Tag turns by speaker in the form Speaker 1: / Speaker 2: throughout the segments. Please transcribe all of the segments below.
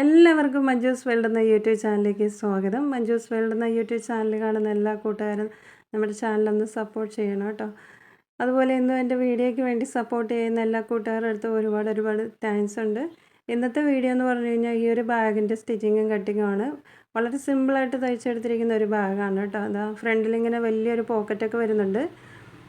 Speaker 1: എല്ലാവർക്കും മഞ്ജൂസ് വേൾഡ് എന്ന യൂട്യൂബ് ചാനലിലേക്ക് സ്വാഗതം. മഞ്ജൂസ് വേൾഡ് എന്ന യൂട്യൂബ് ചാനൽ കാണുന്ന എല്ലാ കൂട്ടുകാരും നമ്മുടെ ചാനലൊന്ന് സപ്പോർട്ട് ചെയ്യണം കേട്ടോ. അതുപോലെ ഇന്നും എന്റെ വീഡിയോയ്ക്ക് വേണ്ടി സപ്പോർട്ട് ചെയ്യുന്ന എല്ലാ കൂട്ടുകാരുടെ അടുത്തും ഒരുപാട് ഒരുപാട് താങ്ക്സ് ഉണ്ട്. ഇന്നത്തെ വീഡിയോ എന്ന് പറഞ്ഞു കഴിഞ്ഞാൽ ഈ ഒരു ബാഗിന്റെ സ്റ്റിച്ചിങ്ങും കട്ടിങ്ങും ആണ്. വളരെ സിമ്പിളായിട്ട് തയ്ച്ചെടുത്തിരിക്കുന്ന ഒരു ബാഗാണ് കേട്ടോ. അതാ ഫ്രണ്ടിലിങ്ങനെ വലിയൊരു പോക്കറ്റൊക്കെ വരുന്നുണ്ട്.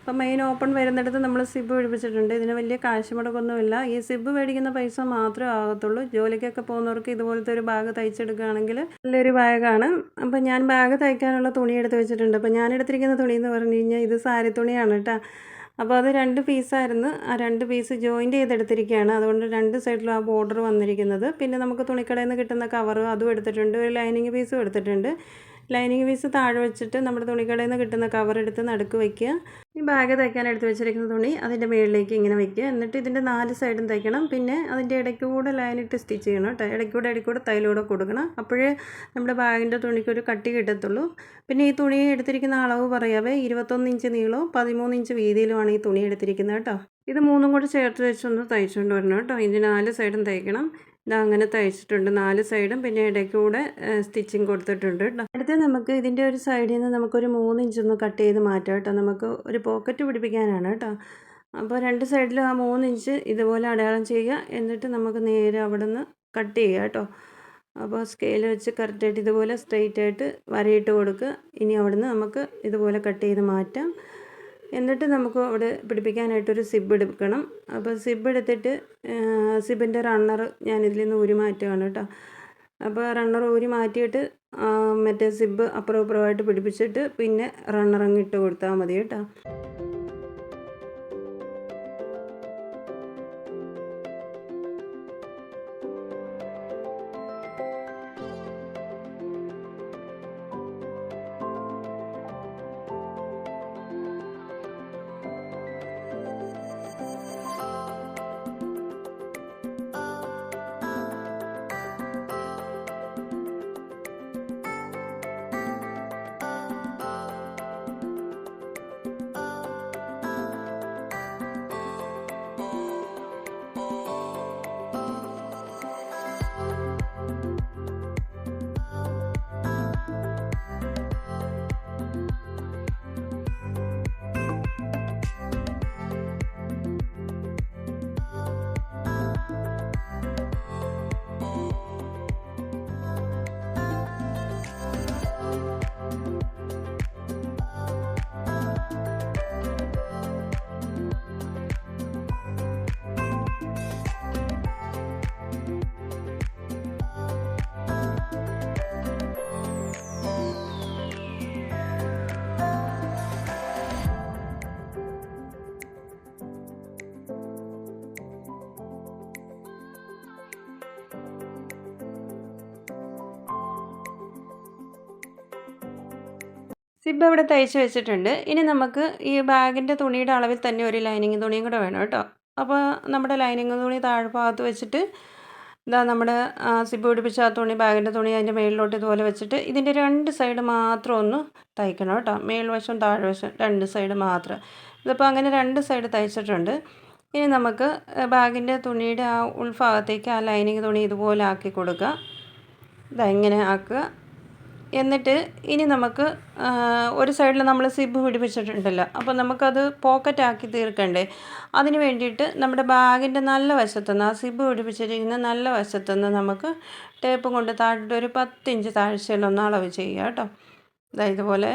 Speaker 1: അപ്പം മെയിൻ ഓപ്പൺ വരുന്നിടത്ത് നമ്മൾ സിബ് പിടിപ്പിച്ചിട്ടുണ്ട്. ഇതിന് വലിയ കാശ് മുടക്കൊന്നുമില്ല ഈ സിബ് മേടിക്കുന്ന പൈസ മാത്രമേ ആകത്തുള്ളൂ. ജോലിക്കൊക്കെ പോകുന്നവർക്ക് ഇതുപോലത്തെ ഒരു ബാഗ് തയ്ച്ചെടുക്കുകയാണെങ്കിൽ നല്ലൊരു ബാഗാണ് അപ്പം ഞാൻ ബാഗ് തയ്ക്കാനുള്ള തുണി എടുത്ത് വെച്ചിട്ടുണ്ട്. അപ്പം ഞാൻ എടുത്തിരിക്കുന്ന തുണി എന്ന് പറഞ്ഞു കഴിഞ്ഞാൽ ഇത് സാരി തുണിയാണ് കേട്ടോ. അപ്പോൾ അത് രണ്ട് പീസായിരുന്നു ആ രണ്ട് പീസ് ജോയിന്റ് ചെയ്തെടുത്തിരിക്കുകയാണ്. അതുകൊണ്ട് രണ്ട് സൈഡിലും ആ ബോർഡർ വന്നിരിക്കുന്നത്. പിന്നെ നമുക്ക് തുണിക്കടയിൽ നിന്ന് കിട്ടുന്ന കവറും അതും എടുത്തിട്ടുണ്ട്. ഒരു ലൈനിങ് പീസും എടുത്തിട്ടുണ്ട്. ലൈനിങ് പീസ് താഴെ വെച്ചിട്ട് നമ്മുടെ തുണിക്കടയിൽ നിന്ന് കിട്ടുന്ന കവർ എടുത്ത് നടുക്ക് വയ്ക്കുക ഈ ബാഗ് തയ്ക്കാൻ എടുത്ത് വെച്ചിരിക്കുന്ന തുണി അതിന്റെ മുകളിലേക്ക് ഇങ്ങനെ വയ്ക്കുക എന്നിട്ട് ഇതിന്റെ നാല് സൈഡും തയ്ക്കണം പിന്നെ അതിന്റെ ഇടയ്ക്കൂടെ ലൈനിട്ട് സ്റ്റിച്ച് ചെയ്യണം കേട്ടോ. ഇടയ്ക്കൂടെ ഇടയ്ക്കൂടെ തൈലൂടെ കൊടുക്കണം. അപ്പോഴേ നമ്മുടെ ബാഗിന്റെ തുണിക്ക് ഒരു കട്ടി കിട്ടത്തുള്ളൂ. പിന്നെ ഈ തുണി എടുത്തിരിക്കുന്ന അളവ് പറയാവേ ഇരുപത്തൊന്ന് ഇഞ്ച് നീളവും പതിമൂന്ന് ഇഞ്ച് വീതിയിലുമാണ് ഈ തുണി എടുത്തിരിക്കുന്നത് കേട്ടോ. ഇത് മൂന്നും കൂടി ചേർത്ത് വെച്ചൊന്ന് തയ്ച്ചുകൊണ്ട് വരണം കേട്ടോ. ഇതിന്റെ നാല് സൈഡും തയ്ക്കണം. ഇതാ അങ്ങനെ തയ്ച്ചിട്ടുണ്ട്. നാല് സൈഡും പിന്നെ ഇടയ്ക്കൂടെ സ്റ്റിച്ചിങ് കൊടുത്തിട്ടുണ്ട് കേട്ടോ. അടുത്ത് നമുക്ക് ഇതിന്റെ ഒരു സൈഡിൽ നിന്ന് നമുക്കൊരു മൂന്ന് ഇഞ്ചൊന്ന് കട്ട് ചെയ്ത് മാറ്റാം കേട്ടോ. നമുക്ക് ഒരു പോക്കറ്റ് പിടിപ്പിക്കാനാണ് കേട്ടോ. അപ്പോൾ രണ്ട് സൈഡിലും ആ മൂന്ന് ഇഞ്ച് ഇതുപോലെ അടയാളം ചെയ്യുക. എന്നിട്ട് നമുക്ക് നേരെ അവിടെ നിന്ന് കട്ട് ചെയ്യുക കേട്ടോ. അപ്പോൾ സ്കെയിൽ വെച്ച് കറക്റ്റായിട്ട് ഇതുപോലെ സ്ട്രെയിറ്റ് ആയിട്ട് വരയിട്ട് കൊടുക്കുക. ഇനി അവിടുന്ന് നമുക്ക് ഇതുപോലെ കട്ട് ചെയ്ത് മാറ്റാം. എന്നിട്ട് നമുക്ക് അവിടെ പിടിപ്പിക്കാനായിട്ടൊരു സിബ് എടുക്കണം. അപ്പോൾ സിബ് എടുത്തിട്ട് സിബിന്റെ റണ്ണർ ഞാൻ ഇതിൽ നിന്ന് ഉരുമാറ്റുകയാണ് കേട്ടോ. അപ്പോൾ റണ്ണർ ഊരി മാറ്റിയിട്ട് മറ്റേ സിബ് അപ്പുറം അപ്പുറമായിട്ട് പിടിപ്പിച്ചിട്ട് പിന്നെ റണ്ണർ അങ്ങ് ഇട്ട് കൊടുത്താൽ മതി കേട്ടോ. സിബ് ഇവിടെ തയ്ച്ച് വെച്ചിട്ടുണ്ട്. ഇനി നമുക്ക് ഈ ബാഗിന്റെ തുണിയുടെ അളവിൽ തന്നെ ഒരു ലൈനിങ് തുണിയും കൂടെ വേണം കേട്ടോ. അപ്പോൾ നമ്മുടെ ലൈനിങ് തുണി താഴ്ഭാഗത്ത് വെച്ചിട്ട് ഇതാ നമ്മുടെ സിബ് പിടിപ്പിച്ച ആ തുണി ബാഗിന്റെ തുണി അതിന്റെ മേളിലോട്ട് ഇതുപോലെ വെച്ചിട്ട് ഇതിന്റെ രണ്ട് സൈഡ് മാത്രം ഒന്ന് തയ്ക്കണം കേട്ടോ. മേൽവശം താഴ്വശം രണ്ട് സൈഡ് മാത്രം. ഇതിപ്പോൾ അങ്ങനെ രണ്ട് സൈഡ് തയ്ച്ചിട്ടുണ്ട്. ഇനി നമുക്ക് ബാഗിന്റെ തുണിയുടെ ആ ഉൾഭാഗത്തേക്ക് ആ ലൈനിങ് തുണി ഇതുപോലെ ആക്കി കൊടുക്കുക ഇതാ ഇങ്ങനെ ആക്കുക. എന്നിട്ട് ഇനി നമുക്ക് ഒരു സൈഡിൽ നമ്മൾ സിബ് പിടിപ്പിച്ചിട്ടുണ്ടല്ലോ. അപ്പോൾ നമുക്കത് പോക്കറ്റ് ആക്കി തീർക്കണ്ടേ. അതിന് വേണ്ടിയിട്ട് നമ്മുടെ ബാഗിന്റെ നല്ല വശത്തുനിന്ന് ആ സിബ് പിടിപ്പിച്ചിരിക്കുന്ന നല്ല വശത്തുനിന്ന് നമുക്ക് ടേപ്പ് കൊണ്ട് താഴ്ത്തിട്ട് ഒരു പത്തിഞ്ച് താഴ്ചയിലൊന്ന് അളവ് ചെയ്യുക കേട്ടോ. ഇതാ ഇതുപോലെ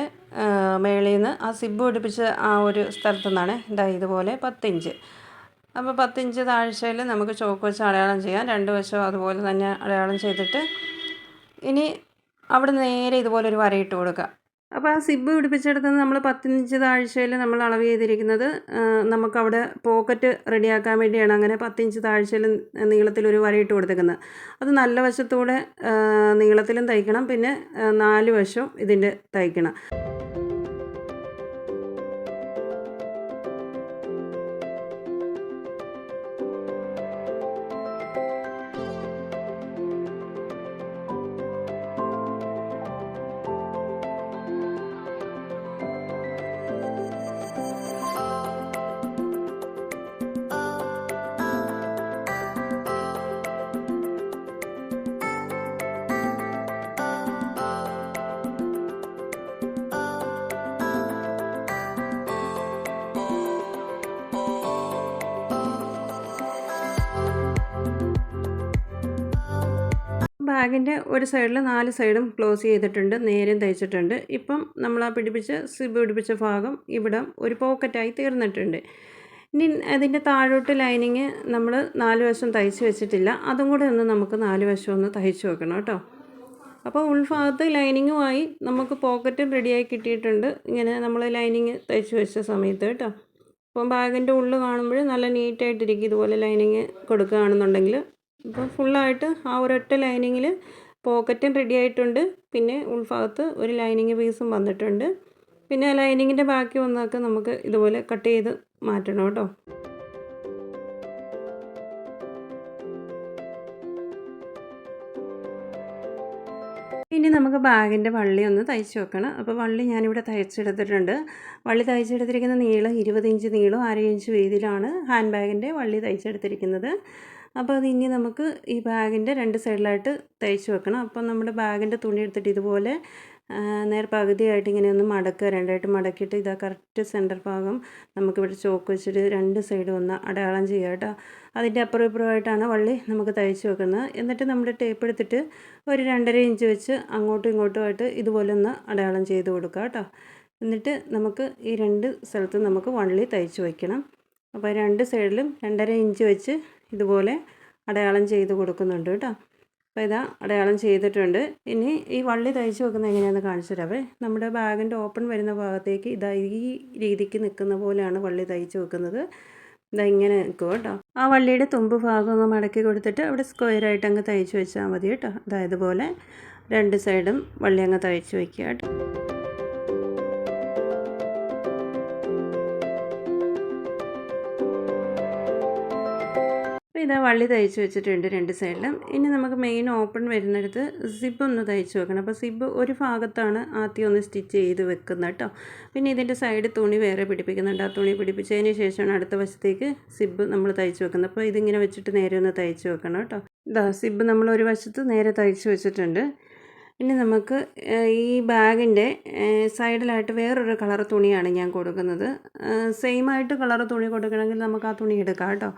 Speaker 1: മേളിൽ നിന്ന് ആ സിബ് പിടിപ്പിച്ച ആ ഒരു സ്ഥലത്തു നിന്നാണ് ഇതാ ഇതുപോലെ പത്തിഞ്ച്. അപ്പോൾ പത്തിഞ്ച് താഴ്ചയിൽ നമുക്ക് ചോക്ക് വെച്ച് അടയാളം ചെയ്യാം. രണ്ട് വശവും അതുപോലെ തന്നെ അടയാളം ചെയ്തിട്ട് ഇനി അവിടെ നേരെ ഇതുപോലെ ഒരു വരയിട്ട് കൊടുക്കുക. അപ്പോൾ ആ സിബ് പിടിപ്പിച്ചെടുത്ത് നമ്മൾ പത്തിഞ്ച് താഴ്ചയിൽ നമ്മൾ അളവ് ചെയ്തിരിക്കുന്നത് നമുക്കവിടെ പോക്കറ്റ് റെഡിയാക്കാൻ വേണ്ടിയാണ് അങ്ങനെ പത്തിഞ്ച് താഴ്ചയിൽ നീളത്തിലൊരു വരയിട്ട് കൊടുത്തേക്കുന്നത്. അത് നല്ല വശത്തൂടെ നീളത്തിലും തയ്ക്കണം പിന്നെ നാല് വശവും ഇതിന്റെ തയ്ക്കണം. ബാഗിന്റെ ഒരു സൈഡിൽ നാല് സൈഡും ക്ലോസ് ചെയ്തിട്ടുണ്ട് നേരെയും തയ്ച്ചിട്ടുണ്ട് ഇപ്പം നമ്മൾ ആ പിടിപ്പിച്ച സിബ് പിടിപ്പിച്ച ഭാഗം ഇവിടെ ഒരു പോക്കറ്റായി തീർന്നിട്ടുണ്ട്. ഇനി അതിന്റെ താഴോട്ട് ലൈനിങ് നമ്മൾ നാല് വശം തയ്ച്ച് വെച്ചിട്ടില്ല. അതും കൂടെ ഒന്ന് നമുക്ക് നാല് വശം ഒന്ന് തയ്ച്ച് വെക്കണം കേട്ടോ. അപ്പോൾ ഉൾഭാഗത്ത് ലൈനിങ്ങുമായി നമുക്ക് പോക്കറ്റും റെഡിയായി കിട്ടിയിട്ടുണ്ട്. ഇങ്ങനെ നമ്മൾ ലൈനിങ് തയ്ച്ച് വെച്ച സമയത്ത് കേട്ടോ. അപ്പം ബാഗിന്റെ ഉള്ളിൽ കാണുമ്പോൾ നല്ല നീറ്റായിട്ടിരിക്കും. ഇതുപോലെ ലൈനിങ് കൊടുക്കുകയാണെന്നുണ്ടെങ്കിൽ ഇപ്പോൾ ഫുള്ളായിട്ട് ആ ഒരൊറ്റ ലൈനിങ്ങിൽ പോക്കറ്റും റെഡി ആയിട്ടുണ്ട്. പിന്നെ ഉൾഭാഗത്ത് ഒരു ലൈനിങ് പീസും വന്നിട്ടുണ്ട്. പിന്നെ ലൈനിങ്ങിന്റെ ബാക്കി വന്നൊക്കെ നമുക്ക് ഇതുപോലെ കട്ട് ചെയ്ത് മാറ്റണം കേട്ടോ. ഇനി നമുക്ക് ബാഗിന്റെ വള്ളി ഒന്ന് തയ്ച്ച് വെക്കണം. അപ്പോൾ വള്ളി ഞാനിവിടെ തയ്ച്ചെടുത്തിട്ടുണ്ട്. വള്ളി തയ്ച്ചെടുത്തിരിക്കുന്ന നീളം ഇരുപത് ഇഞ്ച് നീളം അര ഇഞ്ച് വീതിയിലാണ് ഹാൻഡ് ബാഗിന്റെ വള്ളി തയ്ച്ചെടുത്തിരിക്കുന്നത്. അപ്പോൾ അത് ഇനി നമുക്ക് ഈ ബാഗിന്റെ രണ്ട് സൈഡിലായിട്ട് തയ്ച്ച് വെക്കണം. അപ്പോൾ നമ്മുടെ ബാഗിന്റെ തുണി എടുത്തിട്ട് ഇതുപോലെ നേർ പകുതിയായിട്ട് ഇങ്ങനെ ഒന്ന് മടക്കുക. രണ്ടായിട്ട് മടക്കിയിട്ട് ഇതാ കറക്റ്റ് സെന്റർ ഭാഗം നമുക്കിവിടെ ചോക്ക് വെച്ചിട്ട് രണ്ട് സൈഡും ഒന്ന് അടയാളം ചെയ്യുക കേട്ടോ. അതിന്റെ അപ്പുറം ഇപ്പുറമായിട്ടാണ് വള്ളി നമുക്ക് തയ്ച്ച് വെക്കുന്നത്. എന്നിട്ട് നമ്മൾ ടേപ്പ് എടുത്തിട്ട് ഒരു രണ്ടര ഇഞ്ച് വെച്ച് അങ്ങോട്ടും ഇങ്ങോട്ടുമായിട്ട് ഇതുപോലെ ഒന്ന് അടയാളം ചെയ്ത് കൊടുക്കുക കേട്ടോ. എന്നിട്ട് നമുക്ക് ഈ രണ്ട് സ്ഥലത്തും നമുക്ക് വള്ളി തയ്ച്ച് വയ്ക്കണം അപ്പോൾ രണ്ട് സൈഡിലും രണ്ടര ഇഞ്ച് വെച്ച് ഇതുപോലെ അടയാളം ചെയ്ത് കൊടുക്കുന്നുണ്ട് കേട്ടോ. അപ്പോൾ ഇതാ അടയാളം ചെയ്തിട്ടുണ്ട്. ഇനി ഈ വള്ളി തയ്ച്ച് വെക്കുന്നത് എങ്ങനെയാണെന്ന് കാണിച്ചു തരാവേ. നമ്മുടെ ബാഗിന്റെ ഓപ്പൺ വരുന്ന ഭാഗത്തേക്ക് ഇതാ ഈ രീതിക്ക് നിൽക്കുന്ന പോലെയാണ് വള്ളി തയ്ച്ച് വെക്കുന്നത്. ഇതാ ഇങ്ങനെ നിൽക്കും കേട്ടോ. ആ വള്ളിയുടെ തുമ്പ് ഭാഗം അങ്ങ് മടക്കി കൊടുത്തിട്ട് അവിടെ സ്ക്വയറായിട്ട് അങ്ങ് തയ്ച്ച് വെച്ചാൽ മതി കേട്ടോ. അതായത് പോലെ രണ്ട് സൈഡും വള്ളി അങ്ങ് തയ്ച്ച് വയ്ക്കുക കേട്ടോ. ഇതാ വള്ളി തയ്ച്ച് വെച്ചിട്ടുണ്ട് രണ്ട് സൈഡിലും. ഇനി നമുക്ക് മെയിൻ ഓപ്പൺ വരുന്നിടത്ത് സിബ് ഒന്ന് തയ്ച്ച് വെക്കണം. അപ്പോൾ സിബ് ഒരു ഭാഗത്താണ് ആദ്യം ഒന്ന് സ്റ്റിച്ച് ചെയ്ത് വെക്കുന്നത് കേട്ടോ. പിന്നെ ഇതിന്റെ സൈഡ് തുണി വേറെ പിടിപ്പിക്കുന്നുണ്ട്. ആ തുണി പിടിപ്പിച്ചതിന് ശേഷമാണ് അടുത്ത വശത്തേക്ക് സിബ് നമ്മൾ തയ്ച്ച് വെക്കുന്നത്. അപ്പോൾ ഇതിങ്ങനെ വെച്ചിട്ട് നേരെ ഒന്ന് തയ്ച്ച് വെക്കണം കേട്ടോ. ഇതാ സിബ് നമ്മൾ ഒരു വശത്ത് നേരെ തയ്ച്ച് വെച്ചിട്ടുണ്ട്. ഇനി നമുക്ക് ഈ ബാഗിന്റെ സൈഡിലായിട്ട് വേറൊരു കളർ തുണിയാണ് ഞാൻ കൊടുക്കുന്നത്. സെയിം ആയിട്ട് കളർ തുണി കൊടുക്കണമെങ്കിൽ നമുക്ക് ആ തുണി എടുക്കാം കേട്ടോ.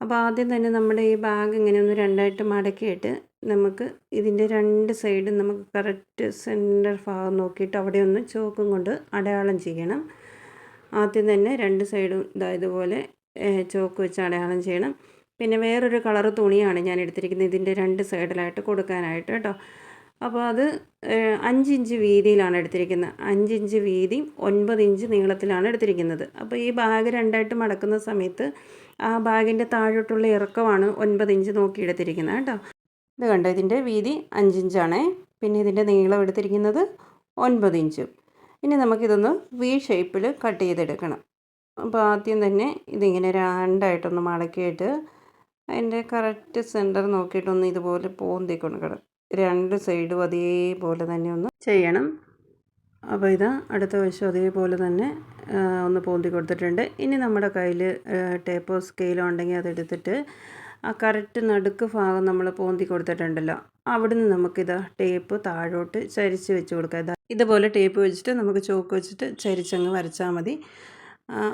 Speaker 1: അപ്പോൾ ആദ്യം തന്നെ നമ്മുടെ ഈ ബാഗ് ഇങ്ങനെ ഒന്ന് രണ്ടായിട്ട് മടക്കിയിട്ട് നമുക്ക് ഇതിന്റെ രണ്ട് സൈഡും നമുക്ക് കറക്റ്റ് സെന്റർ ഭാഗം നോക്കിയിട്ട് അവിടെ ഒന്ന് ചോക്കും കൊണ്ട് അടയാളം ചെയ്യണം. ആദ്യം തന്നെ രണ്ട് സൈഡും ഇതാ ഇതുപോലെ ചോക്ക് വെച്ച് അടയാളം ചെയ്യണം. പിന്നെ വേറൊരു കളർ തുണിയാണ് ഞാൻ എടുത്തിരിക്കുന്നത് ഇതിന്റെ രണ്ട് സൈഡിലായിട്ട് കൊടുക്കാനായിട്ട് കേട്ടോ അപ്പോൾ അത് അഞ്ചിഞ്ച് വീതിയിലാണ് എടുത്തിരിക്കുന്നത്. അഞ്ചിഞ്ച് വീതി ഒൻപത് ഇഞ്ച് നീളത്തിലാണ് എടുത്തിരിക്കുന്നത്. അപ്പോൾ ഈ ബാഗ് രണ്ടായിട്ട് മടക്കുന്ന സമയത്ത് ആ ബാഗിന്റെ താഴോട്ടുള്ള ഇറക്കമാണ് ഒൻപത് ഇഞ്ച് നോക്കി എടുത്തിരിക്കുന്നത് കേട്ടോ. ഇത് കണ്ടോ? ഇതിന്റെ വീതി അഞ്ചിഞ്ചാണേ പിന്നെ ഇതിന്റെ നീളം എടുത്തിരിക്കുന്നത് ഒൻപത് ഇഞ്ചും. ഇനി നമുക്കിതൊന്ന് വി ഷേപ്പിൽ കട്ട് ചെയ്തെടുക്കണം. അപ്പോൾ ആദ്യം തന്നെ ഇതിങ്ങനെ രണ്ടായിട്ടൊന്ന് മടക്കിയിട്ട് അതിന്റെ കറക്റ്റ് സെന്റർ നോക്കിയിട്ടൊന്ന് ഇതുപോലെ പോന്തി കൊടുക്കണം രണ്ട് സൈഡും അതേപോലെ തന്നെ ഒന്ന് ചെയ്യണം. അപ്പോൾ ഇതാ അടുത്ത വശം അതേപോലെ തന്നെ ഒന്ന് പോന്തി കൊടുത്തിട്ടുണ്ട്. ഇനി നമ്മുടെ കയ്യിൽ ടേപ്പോ സ്കെയിലോ ഉണ്ടെങ്കിൽ അതെടുത്തിട്ട് ആ കറക്റ്റ് നടുക്ക് ഭാഗം നമ്മൾ പോന്തി കൊടുത്തിട്ടുണ്ടല്ലോ. അവിടുന്ന് നമുക്കിത് ടേപ്പ് താഴോട്ട് ചരിച്ച് വെച്ച് കൊടുക്കാം. ഇതാ ഇതുപോലെ ടേപ്പ് വെച്ചിട്ട് നമുക്ക് ചോക്ക് വെച്ചിട്ട് ചരിച്ചങ്ങ് വരച്ചാൽ മതി.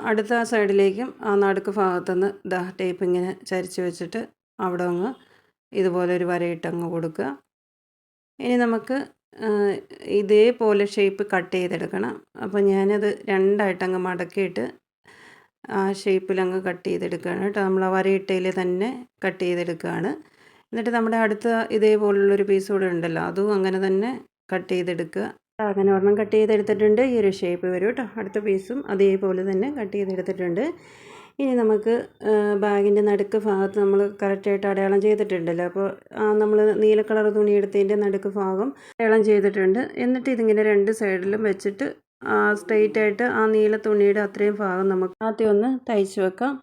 Speaker 1: അടുത്ത സൈഡിലേക്കും ആ നടുക്ക് ഭാഗത്തുനിന്ന് ഇതാ ടേപ്പ് ഇങ്ങനെ ചരിച്ച് വെച്ചിട്ട് അവിടെ അങ്ങ് ഇതുപോലെ ഒരു വരയിട്ടങ്ങ് കൊടുക്കുക. ഇനി നമുക്ക് ഇതേപോലെ ഷേപ്പ് കട്ട് ചെയ്തെടുക്കണം. അപ്പോൾ ഞാനത് രണ്ടായിട്ടങ്ങ് മടക്കിയിട്ട് ആ ഷേപ്പിലങ്ങ് കട്ട് ചെയ്തെടുക്കുകയാണ് കേട്ടോ. നമ്മൾ ആ വരയിട്ടയിൽ തന്നെ കട്ട് ചെയ്തെടുക്കുകയാണ്. എന്നിട്ട് നമ്മുടെ അടുത്ത ഇതേപോലുള്ളൊരു പീസ് കൂടെ ഉണ്ടല്ലോ അതും അങ്ങനെ തന്നെ കട്ട് ചെയ്തെടുക്കുക. അങ്ങനെ ഒരെണ്ണം കട്ട് ചെയ്തെടുത്തിട്ടുണ്ട് ഈ ഒരു ഷേപ്പ് വരും കേട്ടോ. അടുത്ത പീസും അതേപോലെ തന്നെ കട്ട് ചെയ്തെടുത്തിട്ടുണ്ട്. ഇനി നമുക്ക് ബാഗിന്റെ നടുക്ക് ഭാഗത്ത് നമ്മൾ കറക്റ്റായിട്ട് അടയാളം ചെയ്തിട്ടുണ്ടല്ലോ. അപ്പോൾ നമ്മൾ നീല കളർ തുണി എടുത്തതിന്റെ നടുക്ക് ഭാഗം അടയാളം ചെയ്തിട്ടുണ്ട്. എന്നിട്ട് ഇതിങ്ങനെ രണ്ട് സൈഡിലും വെച്ചിട്ട് സ്ട്രെയിറ്റ് ആയിട്ട് ആ നീല തുണിയുടെ അത്രയും ഭാഗം നമുക്ക് ആദ്യം ഒന്ന് തയ്ച്ച് വെക്കാം.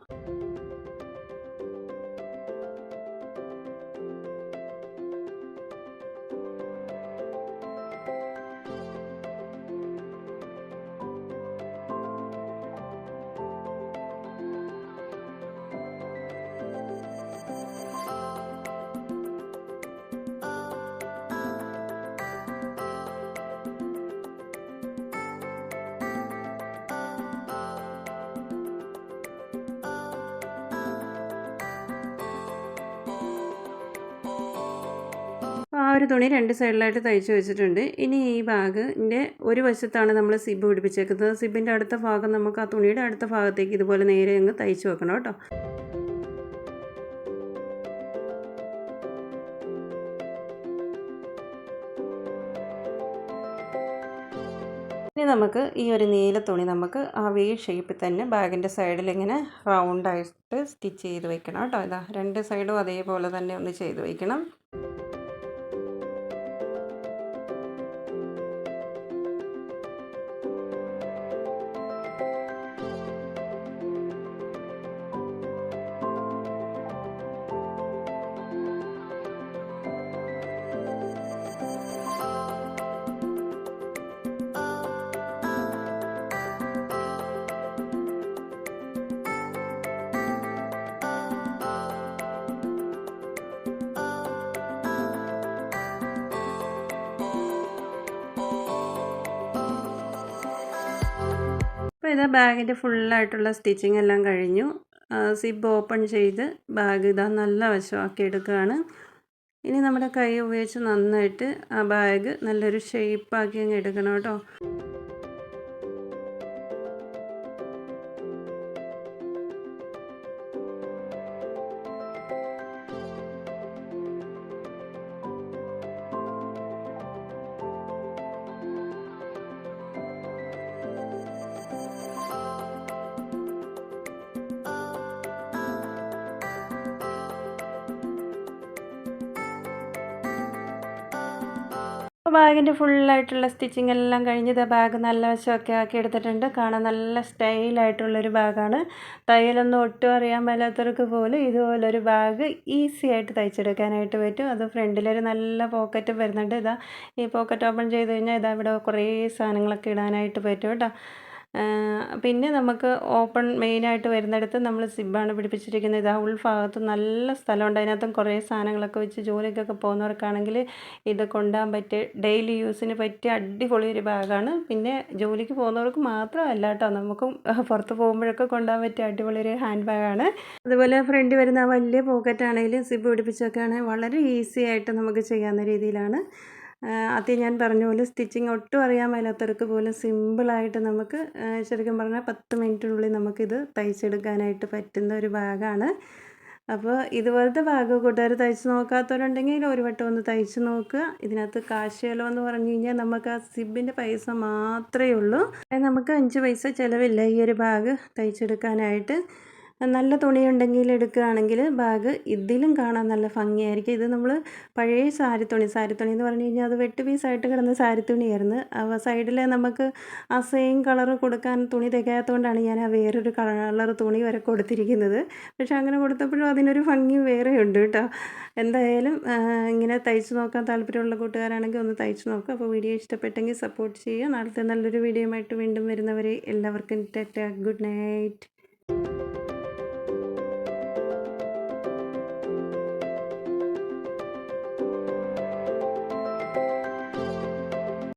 Speaker 1: ഒരു തുണി രണ്ട് സൈഡിലായിട്ട് തയ്ച്ച് വെച്ചിട്ടുണ്ട്. ഇനി ഈ ബാഗിന്റെ ഒരു വശത്താണ് നമ്മൾ സിബ് പിടിപ്പിച്ചേക്കുന്നത്. സിബിന്റെ അടുത്ത ഭാഗം നമുക്ക് ആ തുണിയുടെ അടുത്ത ഭാഗത്തേക്ക് ഇതുപോലെ നേരെ അങ്ങ് തയ്ച്ച് വെക്കണം കേട്ടോ. ഇനി നമുക്ക് ഈ ഒരു നീല തുണി നമുക്ക് ആ വി ഷേപ്പിൽ തന്നെ ബാഗിന്റെ സൈഡിൽ ഇങ്ങനെ റൗണ്ടായിട്ട് സ്റ്റിച്ച് ചെയ്ത് വെക്കണം കേട്ടോ. ഇതാ രണ്ട് സൈഡും അതേപോലെ തന്നെ ഒന്ന് ചെയ്ത് വെക്കണം. ഇതാ ബാഗിന്റെ ഫുള്ളായിട്ടുള്ള സ്റ്റിച്ചിങ് എല്ലാം കഴിഞ്ഞു. സിബ് ഓപ്പൺ ചെയ്ത് ബാഗ് ഇതാ നല്ല വശമാക്കി എടുക്കുകയാണ്. ഇനി നമ്മുടെ കൈ ഉപയോഗിച്ച് നന്നായിട്ട് ആ ബാഗ് നല്ലൊരു ഷേപ്പാക്കി അങ്ങ് എടുക്കണം കേട്ടോ. അപ്പോൾ ബാഗിന്റെ ഫുള്ളായിട്ടുള്ള സ്റ്റിച്ചിങ് എല്ലാം കഴിഞ്ഞ് ഇതാ ബാഗ് നല്ല വശമൊക്കെ ആക്കി എടുത്തിട്ടുണ്ട്. കാണാൻ നല്ല സ്റ്റൈലായിട്ടുള്ളൊരു ബാഗാണ്. തയ്യലൊന്നും ഒട്ടും അറിയാൻ മേലാത്തവർക്ക് പോലും ഇതുപോലൊരു ബാഗ് ഈസി ആയിട്ട് തയ്ച്ചെടുക്കാനായിട്ട് പറ്റും. അത് ഫ്രണ്ടിലൊരു നല്ല പോക്കറ്റ് വരുന്നുണ്ട്. ഇതാ ഈ പോക്കറ്റ് ഓപ്പൺ ചെയ്ത് കഴിഞ്ഞാൽ ഇതാ ഇവിടെ കുറേ സാധനങ്ങളൊക്കെ ഇടാനായിട്ട് പറ്റും കേട്ടോ. പിന്നെ നമുക്ക് ഓപ്പൺ മെയിനായിട്ട് വരുന്നിടത്ത് നമ്മൾ സിബാണ് പിടിപ്പിച്ചിരിക്കുന്നത്. ഇതാ ഉൾഭാഗത്ത് നല്ല സ്ഥലമുണ്ട്. അതിനകത്തും കുറേ സാധനങ്ങളൊക്കെ വെച്ച് ജോലിക്കൊക്കെ പോകുന്നവർക്കാണെങ്കിൽ ഇത് കൊണ്ടുപോകാൻ പറ്റിയ ഡെയിലി യൂസിന് പറ്റിയ അടിപൊളി ഒരു ബാഗാണ് പിന്നെ ജോലിക്ക് പോകുന്നവർക്ക് മാത്രമല്ല കേട്ടോ നമുക്കും പുറത്ത് പോകുമ്പോഴൊക്കെ കൊണ്ടുപോകാൻ പറ്റിയ അടിപൊളി ഒരു ഹാൻഡ് ബാഗാണ് അതുപോലെ ഫ്രണ്ട് വരുന്ന വലിയ പോക്കറ്റ് ആണെങ്കിലും സിബ് പിടിപ്പിച്ചൊക്കെ ആണെങ്കിൽ വളരെ ഈസി ആയിട്ട് നമുക്ക് ചെയ്യാവുന്ന രീതിയിലാണ്. ആദ്യം ഞാൻ പറഞ്ഞ പോലെ സ്റ്റിച്ചിങ് ഒട്ടും അറിയാൻ മേലാത്തവർക്ക് പോലും സിമ്പിളായിട്ട് നമുക്ക് ശരിക്കും പറഞ്ഞാൽ പത്ത് മിനിറ്റിനുള്ളിൽ നമുക്കിത് തയ്ച്ചെടുക്കാനായിട്ട് പറ്റുന്ന ഒരു ഭാഗമാണ്. അപ്പോൾ ഇതുപോലത്തെ ബാഗ് കൂട്ടുകാർ തയ്ച്ച് നോക്കാത്തവരുണ്ടെങ്കിൽ ഒരു വട്ടം ഒന്ന് തയ്ച്ച് നോക്കുക. ഇതിനകത്ത് കാശ് എന്ന് പറഞ്ഞു കഴിഞ്ഞാൽ നമുക്ക് ആ സിബിന്റെ പൈസ മാത്രമേ ഉള്ളൂ. നമുക്ക് അഞ്ച് പൈസ ചിലവില്ല ഈ ഒരു ബാഗ് തയ്ച്ചെടുക്കാനായിട്ട്. നല്ല തുണിയുണ്ടെങ്കിൽ എടുക്കുകയാണെങ്കിൽ ബാഗ് ഇതിലും കാണാൻ നല്ല ഭംഗിയായിരിക്കും. ഇത് നമ്മൾ പഴയ സാരി തുണി സാരി തുണി എന്ന് പറഞ്ഞു കഴിഞ്ഞാൽ അത് വെട്ട് പീസായിട്ട് കിടന്ന സാരി തുണിയായിരുന്നു. അവ സൈഡിൽ നമുക്ക് ആ സെയിം കളർ കൊടുക്കാൻ തുണി തികയാത്തതുകൊണ്ടാണ് ഞാൻ ആ വേറൊരു കളർ തുണി വരെ കൊടുത്തിരിക്കുന്നത്. പക്ഷേ അങ്ങനെ കൊടുത്തപ്പോഴും അതിനൊരു ഭംഗി വേറെ ഉണ്ട് കേട്ടോ. എന്തായാലും ഇങ്ങനെ തയ്ച്ച് നോക്കാൻ താല്പര്യമുള്ള കൂട്ടുകാരാണെങ്കിൽ ഒന്ന് തയ്ച്ച് നോക്കുക അപ്പോൾ വീഡിയോ ഇഷ്ടപ്പെട്ടെങ്കിൽ സപ്പോർട്ട് ചെയ്യുക. നാളത്തെ നല്ലൊരു വീഡിയോ ആയിട്ട് വീണ്ടും വരുന്നവരെ എല്ലാവർക്കും ടാറ്റ. Good night.